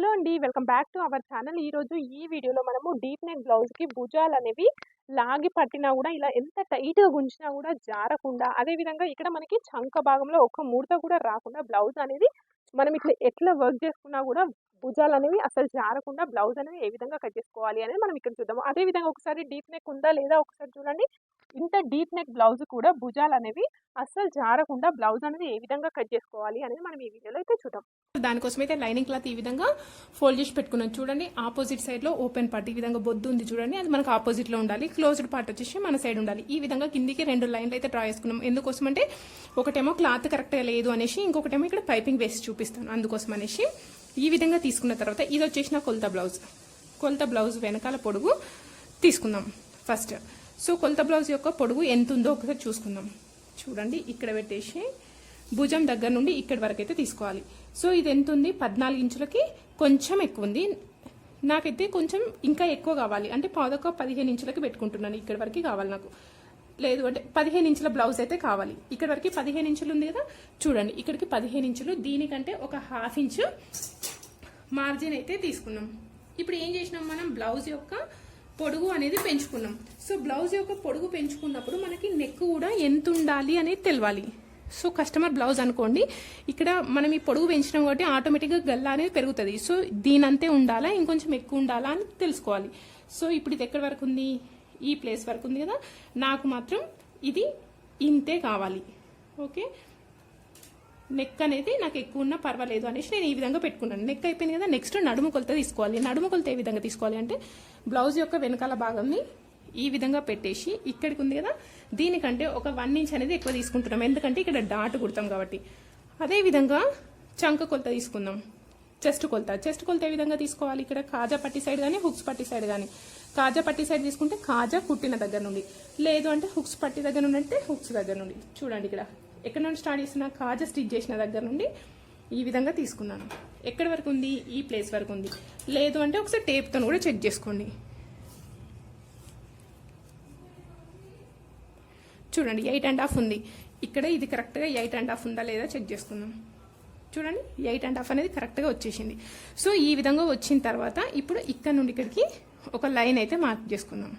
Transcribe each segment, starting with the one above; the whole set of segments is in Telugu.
హలో అండి welcome back to our channel. ఈరోజు ఈ వీడియోలో మనము డీప్ నెక్ బ్లౌజ్కి భుజాలు అనేవి లాగి పట్టినా కూడా ఇలా ఎంత టైట్గా గుంజినా కూడా జారకుండా అదేవిధంగా ఇక్కడ మనకి చంక భాగంలో ఒక ముడత కూడా రాకుండా బ్లౌజ్ అనేది మనం ఇట్లా ఎట్లా వర్క్ చేసుకున్నా కూడా భుజాలు అనేవి అసలు జారకుండా బ్లౌజ్ అనేది ఏ విధంగా కట్ చేసుకోవాలి అనేది మనం ఇక్కడ చూద్దాము. అదే విధంగా ఒకసారి డీప్ నెక్ ఉందా లేదా ఒకసారి చూడండి. ఇంత డీప్ నెక్ బ్లౌజ్ కూడా భుజాలు అనేవి అస్సలు జారకుండా బ్లౌజ్ అనేది ఏ విధంగా కట్ చేసుకోవాలి అనేది మనం ఈ వీడియోలో అయితే చూద్దాం. దానికోసం అయితే లైనింగ్ క్లాత్ ఈ విధంగా ఫోల్డ్ చేసి పెట్టుకున్నాం. చూడండి ఆపోజిట్ సైడ్లో ఓపెన్ పార్ట్ ఈ విధంగా బొద్దు ఉంది చూడండి. అది మనకు ఆపోజిట్లో ఉండాలి. క్లోజ్డ్ పార్ట్ వచ్చేసి మన సైడ్ ఉండాలి. ఈ విధంగా కిందికి రెండు లైన్లు అయితే డ్రా చేసుకున్నాం. ఎందుకోసం అంటే ఒకటేమో క్లాత్ కరెక్ట్ లేదు అనేసి ఇంకొకటేమో ఇక్కడ పైపింగ్ వేసి చూపిస్తాను. అందుకోసం అనేసి ఈ విధంగా తీసుకున్న తర్వాత ఇది వచ్చేసి నా కొలత బ్లౌజ్. కొలత బ్లౌజ్ వెనకాల పొడుగు తీసుకుందాం ఫస్ట్. సో కొలత బ్లౌజ్ యొక్క పొడుగు ఎంత ఉందో ఒకసారి చూసుకుందాం. చూడండి ఇక్కడ పెట్టేసి భుజం దగ్గర నుండి ఇక్కడి వరకు అయితే తీసుకోవాలి. సో ఇది ఎంత ఉంది పద్నాలుగు ఇంచులకి కొంచెం ఎక్కువ ఉంది. నాకైతే కొంచెం ఇంకా ఎక్కువ కావాలి. అంటే పాదొక పదిహేను ఇంచులకి పెట్టుకుంటున్నాను. ఇక్కడి వరకు కావాలి నాకు. లేదు అంటే పదిహేను ఇంచుల బ్లౌజ్ అయితే కావాలి. ఇక్కడ వరకు పదిహేను ఇంచులు ఉంది కదా? చూడండి ఇక్కడికి పదిహేను ఇంచులు. దీనికంటే ఒక హాఫ్ ఇంచు మార్జిన్ అయితే తీసుకున్నాం. ఇప్పుడు ఏం చేసినాం మనం? బ్లౌజ్ యొక్క పొడుగు అనేది పెంచుకున్నాం. సో బ్లౌజ్ యొక్క పొడుగు పెంచుకున్నప్పుడు మనకి నెక్ కూడా ఎంత ఉండాలి అనేది తెలవాలి. సో కస్టమర్ బ్లౌజ్ అనుకోండి ఇక్కడ మనం ఈ పొడుగు పెంచినాం కాబట్టి ఆటోమేటిక్గా గల్లా అనేది పెరుగుతుంది. సో దీనంతే ఉండాలా? ఇంకొంచెం ఎక్కువ ఉండాలా అని తెలుసుకోవాలి. సో ఇప్పుడు ఇది ఎక్కడి వరకు ఉంది? ఈ ప్లేస్ వరకు ఉంది కదా? నాకు మాత్రం ఇది ఇంతే కావాలి. ఓకే? నెక్ అనేది నాకు ఎక్కువ ఉన్నా పర్వాలేదు అనేసి నేను ఈ విధంగా పెట్టుకున్నాను. నెక్ అయిపోయింది కదా నెక్స్ట్ నడుము కొలత తీసుకోవాలి. నడుము కొలత ఏ విధంగా తీసుకోవాలి అంటే బ్లౌజ్ యొక్క వెనకాల భాగంని ఈ విధంగా పెట్టేసి ఇక్కడికి ఉంది కదా దీనికంటే ఒక వన్ ఇంచ్ అనేది ఎక్కువ తీసుకుంటున్నాం. ఎందుకంటే ఇక్కడ డాట్ కుడతాం కాబట్టి. అదే విధంగా చంక కొలత తీసుకుందాం. చెస్ట్ కొలత. చెస్ట్ కొలత ఏ విధంగా తీసుకోవాలి? ఇక్కడ కాజా పట్టి సైడ్ కానీ హుక్స్ పట్టి సైడ్ కానీ కాజా పట్టి సైడ్ తీసుకుంటే కాజా కుట్టిన దగ్గర నుండి. లేదు అంటే హుక్స్ పట్టి దగ్గర నుండి అంటే హుక్స్ దగ్గర నుండి. చూడండి ఇక్కడ. ఎక్కడ నుండి స్టార్ట్ చేసిన కాజా స్టిచ్ చేసిన దగ్గర నుండి ఈ విధంగా తీసుకున్నాను. ఎక్కడి వరకు ఉంది? ఈ ప్లేస్ వరకు ఉంది. లేదు అంటే ఒకసారి టేప్తో కూడా చెక్ చేసుకోండి. చూడండి ఎయిట్ అండ్ హాఫ్ ఉంది. ఇక్కడ ఇది కరెక్ట్గా ఎయిట్ అండ్ హాఫ్ ఉందా లేదా చెక్ చేసుకుందాం. చూడండి ఎయిట్ అండ్ హాఫ్ అనేది కరెక్ట్గా వచ్చేసింది. సో ఈ విధంగా వచ్చిన తర్వాత ఇప్పుడు ఇక్కడ నుండి ఇక్కడికి ఒక లైన్ అయితే మార్క్ చేసుకుందాం.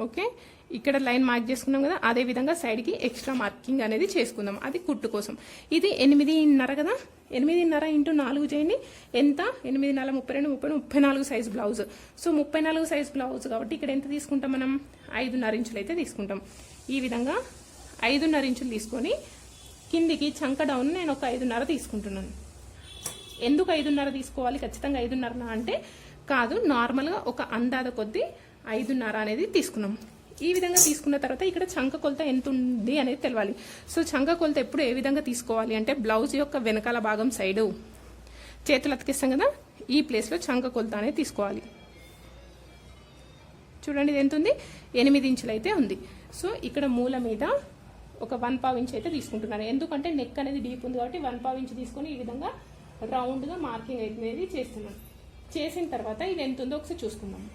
ఓకే? ఇక్కడ లైన్ మార్క్ చేసుకున్నాం కదా అదే విధంగా సైడ్కి ఎక్స్ట్రా మార్కింగ్ అనేది చేసుకుందాం. అది కుట్టు కోసం. ఇది ఎనిమిదిన్నర కదా? ఎనిమిదిన్నర ఇంటూ నాలుగు చేయండి. ఎంత? ఎనిమిదిన్నర ముప్పై రెండు ముప్పై ముప్పై నాలుగు సైజ్ బ్లౌజ్ సో ముప్పై నాలుగు సైజ్ బ్లౌజ్ కాబట్టి ఇక్కడ ఎంత తీసుకుంటాం మనం? ఐదున్నర ఇంచులు అయితే తీసుకుంటాం. ఈ విధంగా ఐదున్నర ఇంచులు తీసుకొని కిందికి చంక డౌన్ నేను ఒక ఐదున్నర తీసుకుంటున్నాను. ఎందుకు ఐదున్నర తీసుకోవాలి? ఖచ్చితంగా ఐదున్నర అంటే కాదు నార్మల్గా ఒక అందాద కొద్దీ ఐదున్నర అనేది తీసుకున్నాం. ఈ విధంగా తీసుకున్న తర్వాత ఇక్కడ చంక కొలత ఎంత ఉంది అనేది తెలవాలి. సో చంక కొలత ఎప్పుడు ఏ విధంగా తీసుకోవాలి అంటే బ్లౌజ్ యొక్క వెనకాల భాగం సైడు చేతులు అతికిస్తాం కదా ఈ ప్లేస్లో చంక కొలత అనేది తీసుకోవాలి. చూడండి ఇది ఎంత ఉంది ఎనిమిది ఇంచులు అయితే ఉంది. సో ఇక్కడ మూల మీద ఒక వన్ పావు ఇంచ్ అయితే తీసుకుంటున్నాను. ఎందుకంటే నెక్ అనేది డీప్ ఉంది కాబట్టి వన్ పావు ఇంచ్ తీసుకొని ఈ విధంగా రౌండ్గా మార్కింగ్ అనేది చేస్తున్నాను. చేసిన తర్వాత ఇది ఎంత ఉందో ఒకసారి చూసుకుందాం.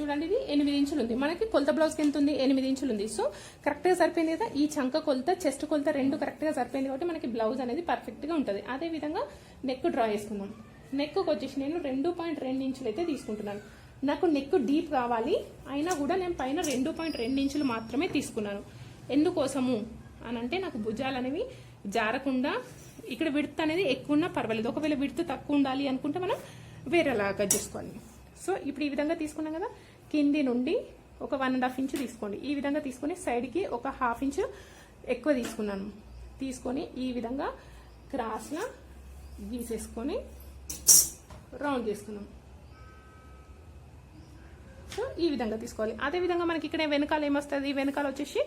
చూడండి ఇది ఎనిమిది ఇంచులు ఉంది. మనకి కొలత బ్లౌజ్కి ఎంత ఉంది? ఎనిమిది ఇంచులు ఉంది. సో కరెక్ట్గా సరిపోయింది కదా? ఈ చంక కొలత చెస్ట్ కొలత రెండు కరెక్ట్గా సరిపోయింది కాబట్టి మనకి బ్లౌజ్ అనేది పర్ఫెక్ట్గా ఉంటుంది. అదే విధంగా నెక్ డ్రా చేసుకుందాం. నెక్కు వచ్చేసి నేను రెండు పాయింట్ రెండు ఇంచులు అయితే తీసుకుంటున్నాను. నాకు నెక్ డీప్ కావాలి. అయినా కూడా నేను పైన రెండు పాయింట్ రెండు ఇంచులు మాత్రమే తీసుకున్నాను. ఎందుకోసము? అని అంటే నాకు భుజాలు అనేవి జారకుండా ఇక్కడ విడత్ అనేది ఎక్కువ ఉన్నా పర్వాలేదు. ఒకవేళ విడత్ తక్కువ ఉండాలి అనుకుంటే మనం వేరేలాగా చేసుకోవాలి. సో ఇప్పుడు ఈ విధంగా తీసుకున్నాం కదా కింది నుండి ఒక వన్ అండ్ హాఫ్ ఇంచ్ తీసుకోండి. ఈ విధంగా తీసుకొని సైడ్కి ఒక హాఫ్ ఇంచ్ ఎక్కువ తీసుకున్నాను తీసుకొని ఈ విధంగా క్రాస్లా గీసేసుకొని రౌండ్ చేసుకున్నాం. సో ఈ విధంగా తీసుకోవాలి. అదే విధంగా మనకి ఇక్కడ వెనకాల ఏమొస్తుంది? వెనకాల వచ్చేసి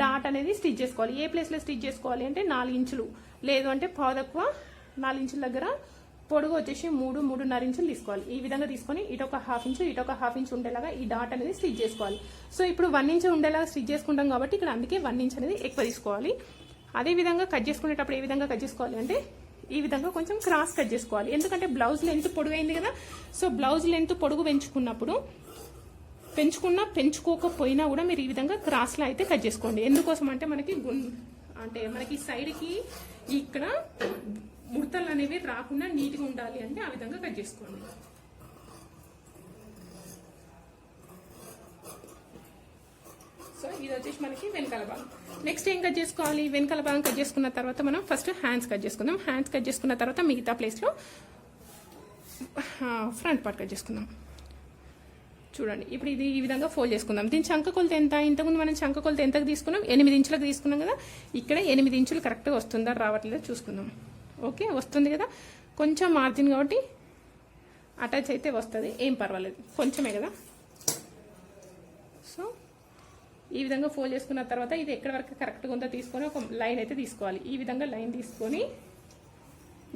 డాట్ అనేది స్టిచ్ చేసుకోవాలి. ఏ ప్లేస్లో స్టిచ్ చేసుకోవాలి అంటే నాలుగు ఇంచులు. లేదు అంటే పాదక్కువ నాలుగు ఇంచుల దగ్గర పొడుగు వచ్చేసి మూడు మూడున్నర ఇంచులు తీసుకోవాలి. ఈ విధంగా తీసుకొని ఇటొక హాఫ్ ఇంచు ఇటొక హాఫ్ ఇంచు ఉండేలాగా ఈ డాట్ అనేది స్టిచ్ చేసుకోవాలి. సో ఇప్పుడు వన్ ఇంచు ఉండేలాగా స్టిచ్ చేసుకుంటాం కాబట్టి ఇక్కడ అందుకే వన్ ఇంచ్ అనేది ఎక్కువ తీసుకోవాలి. అదే విధంగా కట్ చేసుకునేటప్పుడు ఏ విధంగా కట్ చేసుకోవాలి అంటే ఈ విధంగా కొంచెం క్రాస్ కట్ చేసుకోవాలి. ఎందుకంటే బ్లౌజ్ లెంత్ పొడుగైంది కదా. సో బ్లౌజ్ లెంత్ పొడుగు పెంచుకున్నప్పుడు పెంచుకున్నా పెంచుకోకపోయినా కూడా మీరు ఈ విధంగా క్రాస్లో అయితే కట్ చేసుకోండి. ఎందుకోసం అంటే మనకి అంటే మనకి సైడ్కి ఇక్కడ ముడతలు అనేవి రాకుండా నీట్గా ఉండాలి అంటే ఆ విధంగా కట్ చేసుకోండి. సో ఇది వచ్చేసి మనకి వెనకాల భాగం. నెక్స్ట్ ఏం కట్ చేసుకోవాలి? వెనకాల భాగం కట్ చేసుకున్న తర్వాత మనం ఫస్ట్ హ్యాండ్స్ కట్ చేసుకుందాం. హ్యాండ్స్ కట్ చేసుకున్న తర్వాత మిగతా ప్లేస్లో ఫ్రంట్ పార్ట్ కట్ చేసుకుందాం. చూడండి. ఇప్పుడు ఇది ఈ విధంగా ఫోల్డ్ చేసుకుందాం. దీని చంక కొలత ఎంత? ఇంతకుముందు మనం చంక కొలత ఎంతకు తీసుకున్నాం? ఎనిమిది ఇంచులకు తీసుకున్నాం కదా? ఇక్కడ ఎనిమిది ఇంచులు కరెక్ట్గా వస్తుందా? రావట్లేదా? చూసుకుందాం. ఓకే వస్తుంది కదా? కొంచెం మార్జిన్ కాబట్టి అటాచ్ అయితే వస్తుంది. ఏం పర్వాలేదు. కొంచెమే కదా? సో ఈ విధంగా ఫోల్డ్ చేసుకున్న తర్వాత ఇది ఎక్కడ వరకు కరెక్ట్గా ఉందో తీసుకొని ఒక లైన్ అయితే తీసుకోవాలి. ఈ విధంగా లైన్ తీసుకొని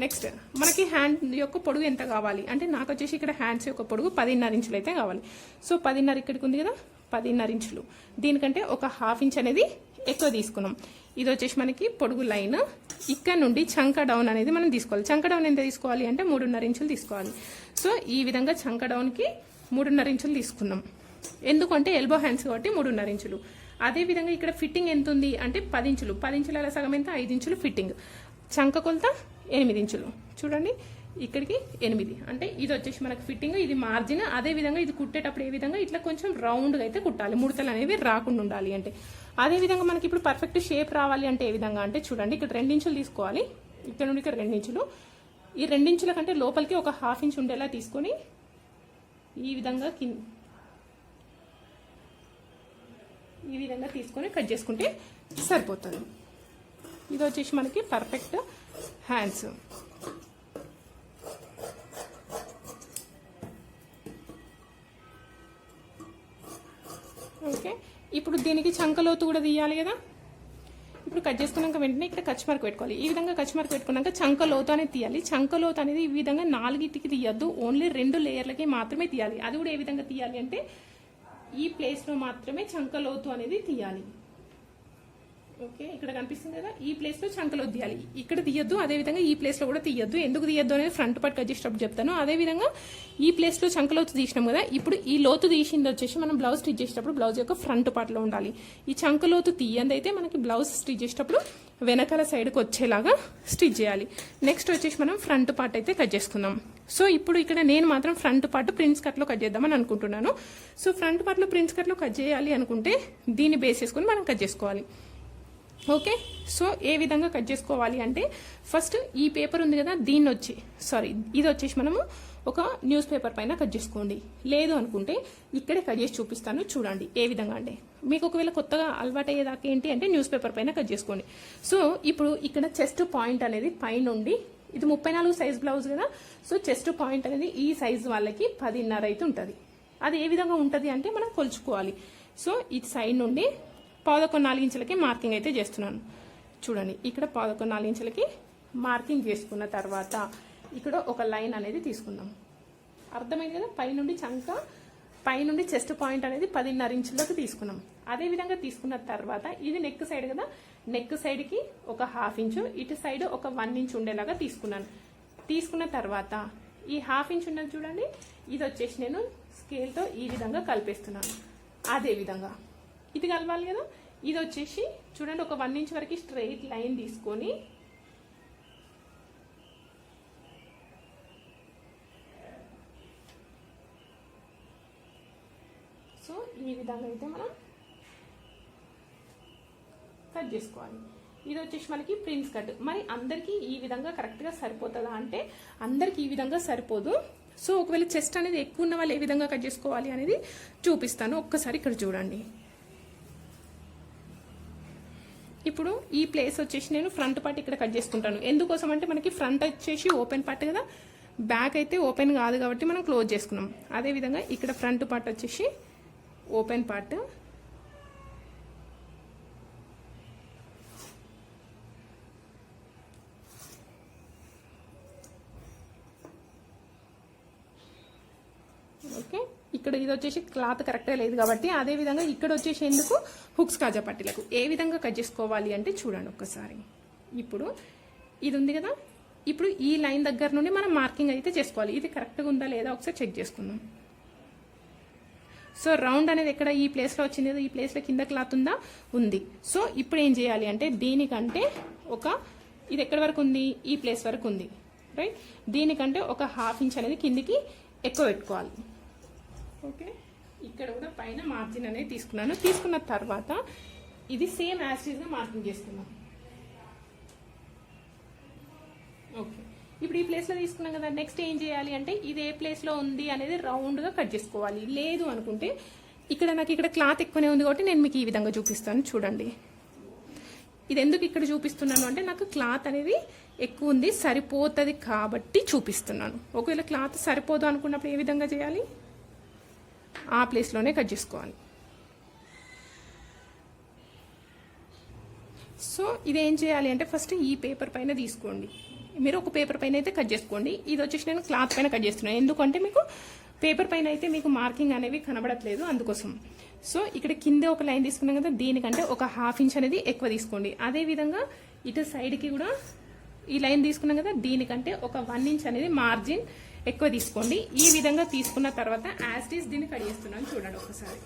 నెక్స్ట్ మనకి హ్యాండ్ యొక్క పొడుగు ఎంత కావాలి? అంటే నాకు వచ్చేసి ఇక్కడ హ్యాండ్స్ యొక్క పొడుగు పదిన్నర ఇంచులు అయితే కావాలి. సో పదిన్నర ఇక్కడికి ఉంది కదా? పదిన్నర ఇంచులు. దీనికంటే ఒక హాఫ్ ఇంచ్ అనేది ఎక్కువ తీసుకున్నాం. ఇది వచ్చేసి మనకి పొడుగు లైన్. ఇక్కడ నుండి చంక డౌన్ అనేది మనం తీసుకోవాలి. చంక డౌన్ ఎంత తీసుకోవాలి అంటే మూడున్నర ఇంచులు తీసుకోవాలి. సో ఈ విధంగా చంక డౌన్కి మూడున్నర ఇంచులు తీసుకున్నాం. ఎందుకంటే ఎల్బో హ్యాండ్స్ కాబట్టి మూడున్నర ఇంచులు. అదే విధంగా ఇక్కడ ఫిట్టింగ్ ఎంత ఉంది? అంటే పది ఇంచులు. పది ఇంచుల సగం ఎంత? ఐదు ఇంచులు ఫిట్టింగ్ చంక కొలత ఎనిమిది ఇంచులు. చూడండి ఇక్కడికి ఎనిమిది. అంటే ఇది వచ్చేసి మనకు ఫిట్టింగ్ ఇది మార్జిన్ అదే విధంగా ఇది కుట్టేటప్పుడు ఏ విధంగా ఇట్లా కొంచెం రౌండ్గా అయితే కుట్టాలి. ముడతలు అనేవి రాకుండా ఉండాలి అంటే. అదే విధంగా మనకి ఇప్పుడు పర్ఫెక్ట్ షేప్ రావాలి అంటే ఏ విధంగా అంటే చూడండి ఇక్కడ రెండించులు తీసుకోవాలి. ఇక్కడ నుండి ఇక్కడ రెండించులు ఈ రెండించుల కంటే లోపలికి ఒక హాఫ్ ఇంచ్ ఉండేలా తీసుకొని ఈ విధంగా కింద ఈ విధంగా తీసుకొని కట్ చేసుకుంటే సరిపోతుంది. ఇది వచ్చేసి మనకి పర్ఫెక్ట్ హ్యాండ్స్ ఓకే ఇప్పుడు దీనికి చంకలోతు కూడా తీయాలి కదా. ఇప్పుడు కట్ చేసుకున్నాక వెంటనే ఇక్కడ కచ్ పెట్టుకోవాలి. ఈ విధంగా కచ్ పెట్టుకున్నాక చంక లోతు అనేది తీయాలి. చంక లోతు అనేది ఈ విధంగా నాలుగిటికి తీయద్దు. ఓన్లీ రెండు లేయర్లకి మాత్రమే తీయాలి. అది కూడా ఏ విధంగా తీయాలి అంటే ఈ ప్లేస్లో మాత్రమే చంక లోతు అనేది తీయాలి. ఓకే ఇక్కడ కనిపిస్తుంది కదా? ఈ ప్లేస్లో చంకలో తీయాలి. ఇక్కడ తీయద్దు అదే విధంగా ఈ ప్లేస్లో కూడా తీయద్దు. ఎందుకు తీయద్దు అనేది ఫ్రంట్ పార్ట్ కట్ చెప్తాను. అదే విధంగా ఈ ప్లేస్లో చంకలోతు తీసినాం కదా ఇప్పుడు ఈ లోతు తీసింది వచ్చేసి మనం బ్లౌజ్ స్టిచ్ చేసేటప్పుడు బ్లౌజ్ యొక్క ఫ్రంట్ పార్ట్లో ఉండాలి. ఈ చంకలోతు తీయంది అయితే మనకి బ్లౌజ్ స్టిచ్ చేసేటప్పుడు వెనకాల సైడ్కి వచ్చేలాగా స్టిచ్ చేయాలి. నెక్స్ట్ వచ్చేసి మనం ఫ్రంట్ పార్ట్ అయితే కట్ చేసుకుందాం. సో ఇప్పుడు ఇక్కడ నేను మాత్రం ఫ్రంట్ పార్ట్ ప్రిన్స్ కట్లో కట్ చేద్దామని అనుకుంటున్నాను. సో ఫ్రంట్ పార్ట్లో ప్రిన్స్ కట్లో కట్ చేయాలి అనుకుంటే దీన్ని బేస్ చేసుకుని మనం కట్ చేసుకోవాలి. ఓకే? సో ఏ విధంగా కట్ చేసుకోవాలి అంటే ఫస్ట్ ఈ పేపర్ ఉంది కదా దీన్ని వచ్చి సారీ ఇది వచ్చేసి మనము ఒక న్యూస్ పేపర్ పైన కట్ చేసుకోండి. లేదు అనుకుంటే ఇక్కడే కట్ చేసి చూపిస్తాను చూడండి ఏ విధంగా అంటే. మీకు ఒకవేళ కొత్తగా అలవాటు అయ్యేదాకా ఏంటి అంటే న్యూస్ పేపర్ పైన కట్ చేసుకోండి. సో ఇప్పుడు ఇక్కడ చెస్ట్ పాయింట్ అనేది పైనుండి ఇది ముప్పై నాలుగు సైజ్ బ్లౌజ్ కదా సో చెస్ట్ పాయింట్ అనేది ఈ సైజ్ వాళ్ళకి పదిన్నర అయితే ఉంటుంది. అది ఏ విధంగా ఉంటుంది అంటే మనం కొలుచుకోవాలి. సో ఇది సైడ్ నుండి పదకొండు నాలుగు ఇంచులకి మార్కింగ్ అయితే చేస్తున్నాను. చూడండి ఇక్కడ పదకొండు నాలుగు ఇంచులకి మార్కింగ్ చేసుకున్న తర్వాత ఇక్కడ ఒక లైన్ అనేది తీసుకుందాం. అర్థమైంది కదా? పైనుండి చంక పైనుండి చెస్ట్ పాయింట్ అనేది పదిన్నర ఇంచులకు తీసుకున్నాం. అదే విధంగా తీసుకున్న తర్వాత ఇది నెక్ సైడ్ కదా? నెక్ సైడ్కి ఒక హాఫ్ ఇంచు ఇటు సైడ్ ఒక వన్ ఇంచ్ ఉండేలాగా తీసుకున్నాను. తీసుకున్న తర్వాత ఈ హాఫ్ ఇంచ్ ఉన్నది చూడండి ఇది వచ్చేసి నేను స్కేల్తో ఈ విధంగా కలిపేస్తున్నాను. అదే విధంగా. ఇది కలవాలి కదా? ఇది వచ్చేసి చూడండి ఒక వన్ ఇంచ్ వరకు స్ట్రైట్ లైన్ తీసుకొని సో ఈ విధంగా అయితే మనం కట్ చేసుకోవాలి. ఇది వచ్చేసి మనకి ప్రిన్స్ కట్. మరి అందరికీ ఈ విధంగా కరెక్ట్గా సరిపోతుందా అంటే అందరికీ ఈ విధంగా సరిపోదు. సో ఒకవేళ చెస్ట్ అనేది ఎక్కువ ఉన్న వాళ్ళు ఏ విధంగా కట్ చేసుకోవాలి అనేది చూపిస్తాను. ఒక్కసారి ఇక్కడ చూడండి. ఇప్పుడు ఈ ప్లేస్ వచ్చేసి నేను ఫ్రంట్ పార్ట్ ఇక్కడ కట్ చేసుకుంటాను. ఎందుకోసం అంటే మనకి ఫ్రంట్ వచ్చేసి ఓపెన్ పార్ట్ కదా? బ్యాక్ అయితే ఓపెన్ కాదు కాబట్టి మనం క్లోజ్ చేసుకున్నాం. అదేవిధంగా ఇక్కడ ఫ్రంట్ పార్ట్ వచ్చేసి ఓపెన్ పార్ట్ ఓకే ఇక్కడ ఇది వచ్చేసి క్లాత్ కరెక్ట్గా లేదు కాబట్టి అదే విధంగా ఇక్కడ వచ్చేసి ఎందుకు హుక్స్ కాజా పట్టీలకు. ఏ విధంగా కట్ చేసుకోవాలి అంటే చూడండి ఒక్కసారి. ఇప్పుడు ఇది ఉంది కదా? ఇప్పుడు ఈ లైన్ దగ్గర నుండి మనం మార్కింగ్ అయితే చేసుకోవాలి. ఇది కరెక్ట్గా ఉందా లేదా ఒకసారి చెక్ చేసుకుందాం. సో రౌండ్ అనేది ఎక్కడ? ఈ ప్లేస్లో వచ్చింది ఈ ప్లేస్లో కింద క్లాత్ ఉందా? ఉంది. సో ఇప్పుడు ఏం చేయాలి అంటే దీనికంటే ఒక ఇది ఎక్కడి వరకు ఉంది? ఈ ప్లేస్ వరకు ఉంది. రైట్? దీనికంటే ఒక హాఫ్ ఇంచ్ అనేది కిందికి ఎక్కువ పెట్టుకోవాలి. ఓకే? ఇక్కడ కూడా పైన మార్జిన్ అనేది తీసుకున్నాను. తీసుకున్న తర్వాత ఇది సేమ్ యాసిడ్గా మార్కింగ్ చేసుకున్నాను ఓకే. ఇప్పుడు ఈ ప్లేస్లో తీసుకున్నాం కదా నెక్స్ట్ ఏం చేయాలి అంటే ఇది ఏ ప్లేస్లో ఉంది అనేది రౌండ్గా కట్ చేసుకోవాలి. లేదు అనుకుంటే ఇక్కడ నాకు ఇక్కడ క్లాత్ ఎక్కువనే ఉంది కాబట్టి నేను మీకు ఈ విధంగా చూపిస్తాను. చూడండి. ఇది ఎందుకు ఇక్కడ చూపిస్తున్నాను అంటే నాకు క్లాత్ అనేది ఎక్కువ ఉంది సరిపోతుంది కాబట్టి చూపిస్తున్నాను. ఒకవేళ క్లాత్ సరిపోదు అనుకున్నప్పుడు ఏ విధంగా చేయాలి? ఆ ప్లేస్లోనే కట్ చేసుకోవాలి. సో ఇది ఏం చేయాలి అంటే ఫస్ట్ ఈ పేపర్ పైన తీసుకోండి. మీరు ఒక పేపర్ పైన అయితే కట్ చేసుకోండి. ఇది వచ్చేసి నేను క్లాత్ పైన కట్ చేస్తున్నాను. ఎందుకంటే మీకు పేపర్ పైన అయితే మీకు మార్కింగ్ అనేవి కనబడట్లేదు అందుకోసం. సో ఇక్కడ కింద ఒక లైన్ తీసుకున్నాం కదా దీనికంటే ఒక హాఫ్ ఇంచ్ అనేది ఎక్కువ తీసుకోండి. అదే విధంగా ఇటు సైడ్కి కూడా ఈ లైన్ తీసుకున్నాం కదా దీనికంటే ఒక వన్ ఇంచ్ అనేది మార్జిన్ ఎక్కువ తీసుకోండి. ఈ విధంగా తీసుకున్న తర్వాత యాస్టీస్ దీన్ని కడిగేస్తున్నాను చూడండి ఒకసారి.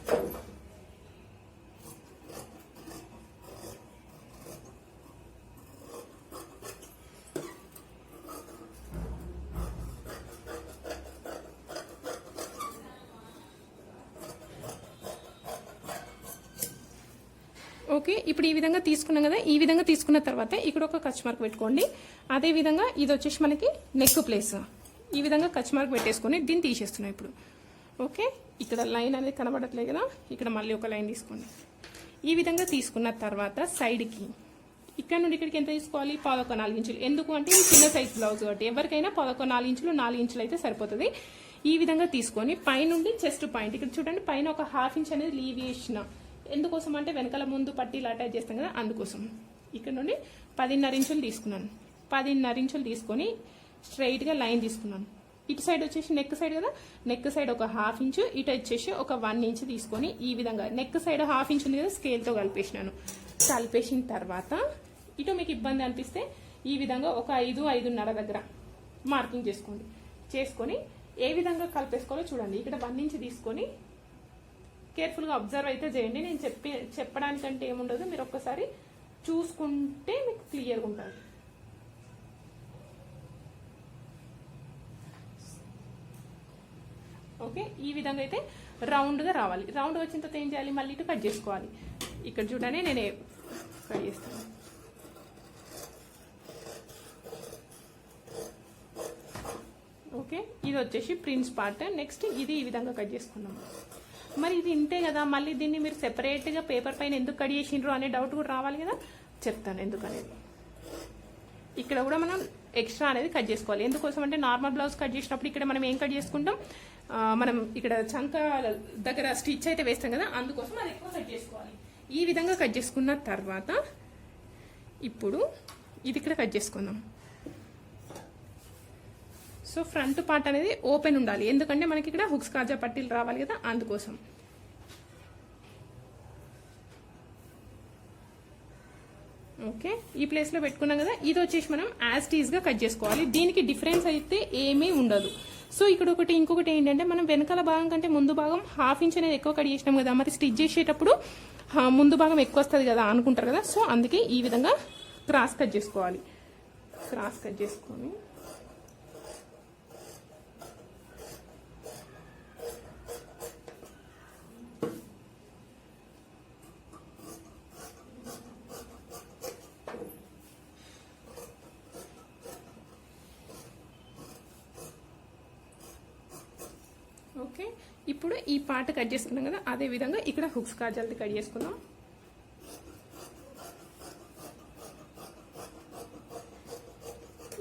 ఓకే ఇప్పుడు ఈ విధంగా తీసుకున్నాం కదా ఈ విధంగా తీసుకున్న తర్వాత ఇక్కడ ఒక కచ్ మార్క్ పెట్టుకోండి. అదే విధంగా ఇది వచ్చేసి మనకి నెక్ ప్లేస్ ఈ విధంగా కచ్ మార్క్ పెట్టేసుకొని దీన్ని తీసేస్తున్నాం ఇప్పుడు. ఓకే? ఇక్కడ లైన్ అనేది కనబడట్లేదు కదా? ఇక్కడ మళ్ళీ ఒక లైన్ తీసుకోండి. ఈ విధంగా తీసుకున్న తర్వాత సైడ్కి ఇక్కడ నుండి ఇక్కడికి ఎంత తీసుకోవాలి? పదకొండు నాలుగు ఇంచులు. ఎందుకు అంటే ఇది చిన్న సైజ్ బ్లౌజ్ కాబట్టి ఎవరికైనా పదకొండు నాలుగు ఇంచులు నాలుగు ఇంచులు అయితే సరిపోతుంది. ఈ విధంగా తీసుకొని పైనుండి చెస్ట్ పాయింట్. ఇక్కడ చూడండి పైన ఒక హాఫ్ ఇంచ్ అనేది లీవ్ చేసిన. ఎందుకోసం అంటే వెనకాల ముందు పట్టీలు అటాచ్ చేస్తాం కదా అందుకోసం. ఇక్కడ నుండి పదిన్నర ఇంచులు తీసుకున్నాను. పదిన్నర ఇంచులు తీసుకొని స్ట్రైట్గా లైన్ తీసుకున్నాను. ఇటు సైడ్ వచ్చేసి నెక్ సైడ్ కదా? నెక్ సైడ్ ఒక హాఫ్ ఇంచు ఇటు వచ్చేసి ఒక వన్ ఇంచ్ తీసుకొని ఈ విధంగా నెక్ సైడ్ హాఫ్ ఇంచ్ ఉంది కదా స్కేల్తో కలిపేసినాను. కలిపేసిన తర్వాత ఇటు మీకు ఇబ్బంది అనిపిస్తే ఈ విధంగా ఒక ఐదు ఐదున్నర దగ్గర మార్కింగ్ చేసుకోండి. చేసుకొని ఏ విధంగా కలిపేసుకోవాలో చూడండి. ఇక్కడ వన్ ఇంచ్ తీసుకొని కేర్ఫుల్గా అబ్జర్వ్ అయితే చేయండి. నేను చెప్పి చెప్పడానికంటే ఏముండదు. మీరు ఒక్కసారి చూసుకుంటే మీకు క్లియర్గా ఉంటుంది. ఓకే ఈ విధంగా అయితే రౌండ్గా రావాలి. రౌండ్ వచ్చిన తర్వాత ఏం చేయాలి? మళ్ళీ ఇటు కట్ చేసుకోవాలి. ఇక్కడ చూడండి నేను కట్ చేస్తాను. ఓకే ఇది వచ్చేసి ప్రిన్స్ పార్ట్ నెక్స్ట్ ఇది ఈ విధంగా కట్ చేసుకున్నాం. మరి ఇది ఇంతే కదా? మళ్ళీ దీన్ని మీరు సెపరేట్గా పేపర్ పైన ఎందుకు కట్ చేసిండ్రు అనే డౌట్ కూడా రావాలి కదా? చెప్తాను ఎందుకనేది. ఇక్కడ కూడా మనం ఎక్స్ట్రా అనేది కట్ చేసుకోవాలి. ఎందుకోసం అంటే నార్మల్ బ్లౌజ్ కట్ చేసినప్పుడు ఇక్కడ మనం ఏం కట్ చేసుకుంటాం? మనం ఇక్కడ చంక దగ్గర స్టిచ్ అయితే వేస్తాం కదా అందుకోసం అది ఎక్కువ కట్ చేసుకోవాలి. ఈ విధంగా కట్ చేసుకున్న తర్వాత ఇప్పుడు ఇది ఇక్కడ కట్ చేసుకుందాం. సో ఫ్రంట్ పార్ట్ అనేది ఓపెన్ ఉండాలి. ఎందుకంటే మనకి ఇక్కడ హుక్స్ కాజా పట్టీలు రావాలి కదా అందుకోసం. ఓకే ఈ ప్లేస్లో పెట్టుకున్నాం కదా ఇది వచ్చేసి మనం యాజ్ టీజ్గా కట్ చేసుకోవాలి. దీనికి డిఫరెన్స్ అయితే ఏమీ ఉండదు. సో ఇక్కడ ఒకటి ఇంకొకటి ఏంటంటే మనం వెనకాల భాగం కంటే ముందు భాగం హాఫ్ ఇంచ్ అనేది ఎక్కువ కట్ చేసినాం కదా. మరి స్టిచ్ చేసేటప్పుడు ముందు భాగం ఎక్కువ వస్తుంది కదా అనుకుంటారు కదా. సో అందుకే ఈ విధంగా క్రాస్ కట్ చేసుకోవాలి. క్రాస్ కట్ చేసుకొని ఓకే ఇప్పుడు ఈ పార్ట్ కట్ చేసుకున్నాం కదా. అదే విధంగా ఇక్కడ హుక్స్ కాజాలది కట్ చేసుకుందాం.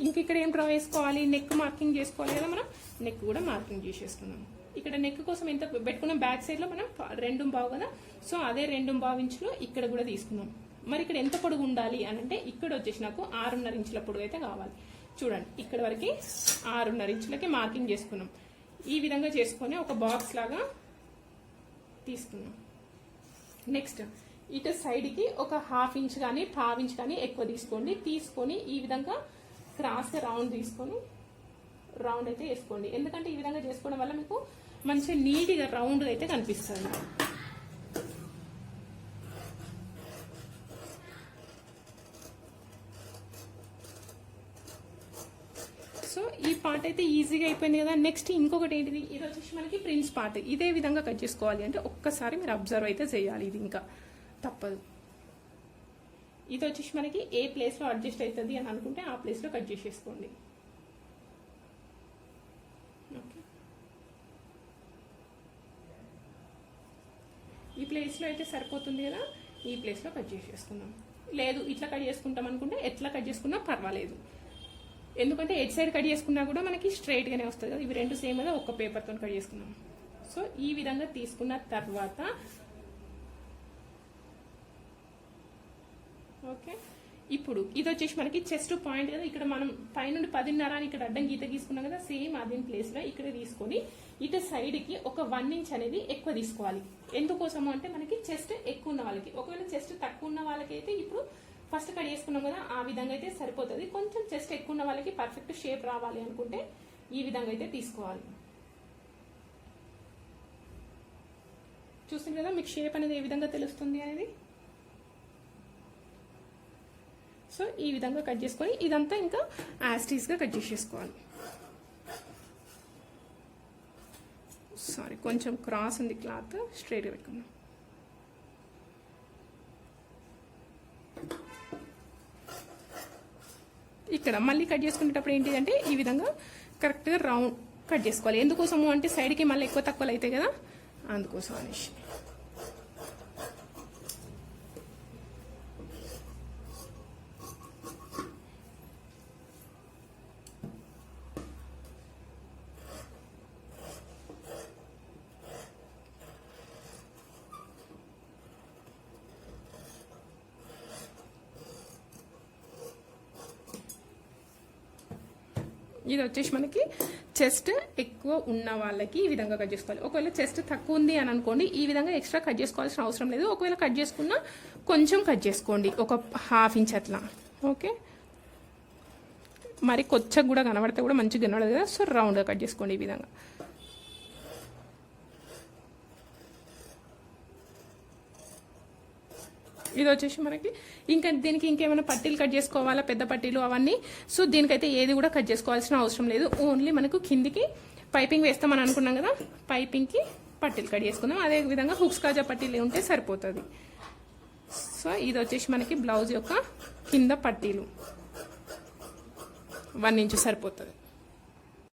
ఇంక ఇక్కడ ఏం డ్రా వేసుకోవాలి? నెక్ మార్కింగ్ చేసుకోవాలి కదా మనం. నెక్ కూడా మార్కింగ్ చేసేసుకున్నాం ఇక్కడ నెక్ కోసం ఎంత పెట్టుకున్నాం? బ్యాక్ సైడ్లో మనం రెండు బావు కదా. సో అదే రెండు బావు ఇంచులు ఇక్కడ కూడా తీసుకున్నాం. మరి ఇక్కడ ఎంత పొడుగు ఉండాలి అని అంటే ఇక్కడ వచ్చేసి నాకు ఆరున్నర ఇంచుల పొడుగు అయితే కావాలి. చూడండి ఇక్కడ వరకు ఆరున్నర ఇంచులకి మార్కింగ్ చేసుకున్నాం. ఈ విధంగా చేసుకొని ఒక బాక్స్ లాగా తీసుకున్నాం నెక్స్ట్ ఇటు సైడ్కి ఒక హాఫ్ ఇంచ్ కానీ పావ్ ఇంచ్ కానీ ఎక్కువ తీసుకోండి. తీసుకొని ఈ విధంగా క్రాస్గా రౌండ్ తీసుకొని రౌండ్ అయితే వేసుకోండి. ఎందుకంటే ఈ విధంగా చేసుకోవడం వల్ల మీకు మంచిగా నీట్గా రౌండ్గా అయితే కనిపిస్తుంది. సో ఈ పార్ట్ అయితే ఈజీగా అయిపోయింది కదా. నెక్స్ట్ ఇంకొకటి ఏంటిది? ఇది వచ్చేసి మనకి ప్రిన్స్ పార్ట్ ఇదే విధంగా కట్ చేసుకోవాలి అంటే ఒక్కసారి మీరు అబ్జర్వ్ అయితే చేయాలి ఇది ఇంకా. తప్పదు. ఇది వచ్చేసి మనకి ఏ ప్లేస్లో అడ్జస్ట్ అవుతుంది అని అనుకుంటే ఆ ప్లేస్లో కట్ చేసేసుకోండి. ఓకే ఈ ప్లేస్లో అయితే సరిపోతుంది కదా? ఈ ప్లేస్లో కట్ చేసేసుకుందాం. లేదు ఇట్లా కట్ చేసుకుంటాం అనుకుంటే ఎట్లా కట్ చేసుకున్నా పర్వాలేదు. ఎందుకంటే ఎడ్ సైడ్ కట్ చేసుకున్నా కూడా మనకి స్ట్రైట్గానే వస్తుంది కదా. ఇవి రెండు సేమ్ కదా ఒక పేపర్తో కట్ చేసుకున్నాం. సో ఈ విధంగా తీసుకున్న తర్వాత ఓకే. ఇప్పుడు ఇది వచ్చేసి మనకి చెస్ట్ పాయింట్ కదా. ఇక్కడ మనం పైనుండి పదిన్నర అని ఇక్కడ అడ్డం గీత గీసుకున్నాం కదా సేమ్ అదే ప్లేస్లో ఇక్కడ తీసుకొని ఇటు సైడ్కి ఒక వన్ ఇంచ్ అనేది ఎక్కువ తీసుకోవాలి. ఎందుకోసము అంటే మనకి చెస్ట్ ఎక్కువ ఉన్న వాళ్ళకి. ఒకవేళ చెస్ట్ తక్కువ ఉన్న వాళ్ళకైతే ఇప్పుడు ఫస్ట్ కట్ చేసుకున్నాం కదా ఆ విధంగా అయితే సరిపోతుంది. కొంచెం చెస్ట్ ఎక్కువ ఉన్న వాళ్ళకి పర్ఫెక్ట్ షేప్ రావాలి అనుకుంటే ఈ విధంగా అయితే తీసుకోవాలి. చూస్తుంది కదా మీకు షేప్ అనేది ఏ విధంగా తెలుస్తుంది అనేది? సో ఈ విధంగా కట్ చేసుకొని ఇదంతా ఇంకా యాస్టీస్గా కట్ చేసేసుకోవాలి. సారీ కొంచెం క్రాస్ ఉంది క్లాత్ స్ట్రైట్గా పెట్టుకున్నాం ఇక్కడ మళ్ళీ కట్ చేసుకునేటప్పుడు ఏంటిదంటే ఈ విధంగా కరెక్ట్గా రౌండ్ కట్ చేసుకోవాలి. ఎందుకోసము అంటే సైడ్కి మళ్ళీ ఎక్కువ తక్కువలు అవుతాయి కదా? అందుకోసం అనేసి. ఇది వచ్చేసి మనకి చెస్ట్ ఎక్కువ ఉన్న వాళ్ళకి ఈ విధంగా కట్ చేసుకోవాలి. ఒకవేళ చెస్ట్ తక్కువ ఉంది అని అనుకోండి ఈ విధంగా ఎక్స్ట్రా కట్ చేసుకోవాల్సిన అవసరం లేదు. ఒకవేళ కట్ చేసుకున్నా కొంచెం కట్ చేసుకోండి. ఒక హాఫ్ ఇంచ్ అట్లా. ఓకే? మరి కొచ్చగా కూడా కనబడితే కూడా మంచిగా కనబడదు కదా. సో రౌండ్గా కట్ చేసుకోండి ఈ విధంగా. ఇది వచ్చేసి మనకి. ఇంకా దీనికి ఇంకేమైనా పట్టీలు కట్ చేసుకోవాలా? పెద్ద పట్టీలు అవన్నీ. సో దీనికైతే ఏది కూడా కట్ చేసుకోవాల్సిన అవసరం లేదు. ఓన్లీ మనకు కిందికి పైపింగ్ వేస్తామని అనుకున్నాం కదా? పైపింగ్కి పట్టీలు కట్ చేసుకుందాం. అదే విధంగా హుక్స్ కాజా పట్టీలు ఉంటే సరిపోతుంది. సో ఇది వచ్చేసి మనకి బ్లౌజ్ యొక్క కింద పట్టీలు. వన్ ఇంచు సరిపోతుంది.